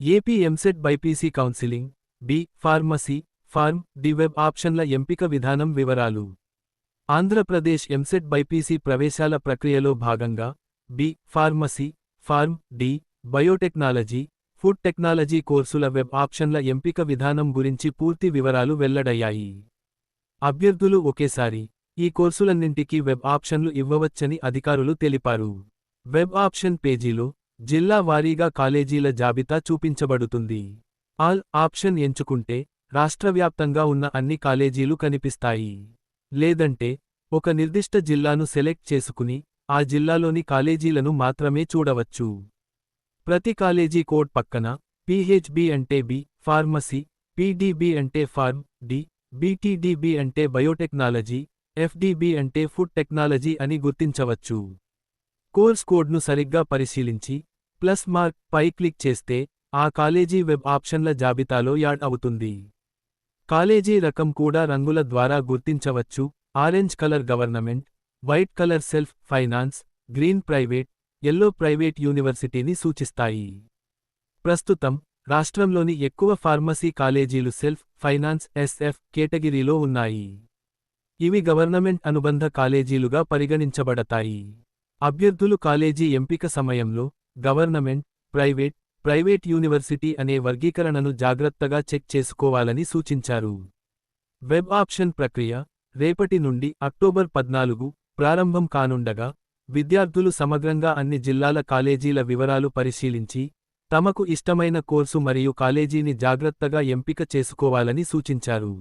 AP EAMCET BiPC counselling B pharmacy pharm D web ఆప్షన్ల ఎంపిక విధానం వివరాలు. ఆంధ్రప్రదేశ్ ఎంసెట్ బైపీసీ ప్రవేశాల ప్రక్రియలో భాగంగా B pharmacy pharm D biotechnology food technology కోర్సుల వెబ్ ఆప్షన్ల ఎంపిక విధానం గురించి పూర్తి వివరాలు వెల్లడయ్యాయి. అభ్యర్థులు ఒకేసారి ఈ కోర్సులన్నింటికీ వెబ్ ఆప్షన్లు ఇవ్వవచ్చని అధికారులు తెలిపారు. వెబ్ ఆప్షన్ పేజీలో జిల్లా వారీగా కాలేజీల జాబితా చూపించబడుతుంది. ఆల్ ఆప్షన్ ఎంచుకుంటే రాష్ట్రవ్యాప్తంగా ఉన్న అన్ని కాలేజీలు కనిపిస్తాయి. లేదంటే ఒక నిర్దిష్ట జిల్లాను సెలెక్ట్ చేసుకుని ఆ జిల్లాలోని కాలేజీలను మాత్రమే చూడవచ్చు. ప్రతి కాలేజీ కోడ్ పక్కన పిహెచ్బి అంటే బి ఫార్మసీ పీడీబీ అంటే ఫార్మ్ డి బీటీడీబీ అంటే బయోటెక్నాలజీ ఎఫ్డీబీ అంటే ఫుడ్ టెక్నాలజీ అని గుర్తించవచ్చు. కోర్స్ కోడ్ను సరిగ్గా పరిశీలించి ప్లస్ మార్క్ పై క్లిక్ చేస్తే ఆ కాలేజీ వెబ్ ఆప్షన్ల జాబితాలో యాడ్ అవుతుంది. కాలేజీ రకం కూడా రంగుల ద్వారా గుర్తించవచ్చు. Orange colour government white colour self finance green private yellow private యూనివర్సిటీని సూచిస్తాయి. ప్రస్తుతం రాష్ట్రంలోని ఎక్కువ ఫార్మసీ కాలేజీలు సెల్ఫ్ ఫైనాన్స్ ఎస్ఎఫ్ కేటగిరీలో ఉన్నాయి. ఇవి గవర్నమెంట్ అనుబంధ కాలేజీలుగా పరిగణించబడతాయి. అభ్యర్థులు కాలేజీ ఎంపిక సమయంలో గవర్నమెంట్ ప్రైవేట్ ప్రైవేట్ యూనివర్సిటీ అనే వర్గీకరణను జాగ్రత్తగా చెక్ చేసుకోవాలని సూచించారు. వెబ్ ఆప్షన్ ప్రక్రియ రేపటి నుండి అక్టోబర్ పద్నాలుగు ప్రారంభం కానుండగా విద్యార్థులు సమగ్రంగా అన్ని జిల్లాల కాలేజీల వివరాలు పరిశీలించి తమకు ఇష్టమైన కోర్సు మరియు కాలేజీని జాగ్రత్తగా ఎంపిక చేసుకోవాలని సూచించారు.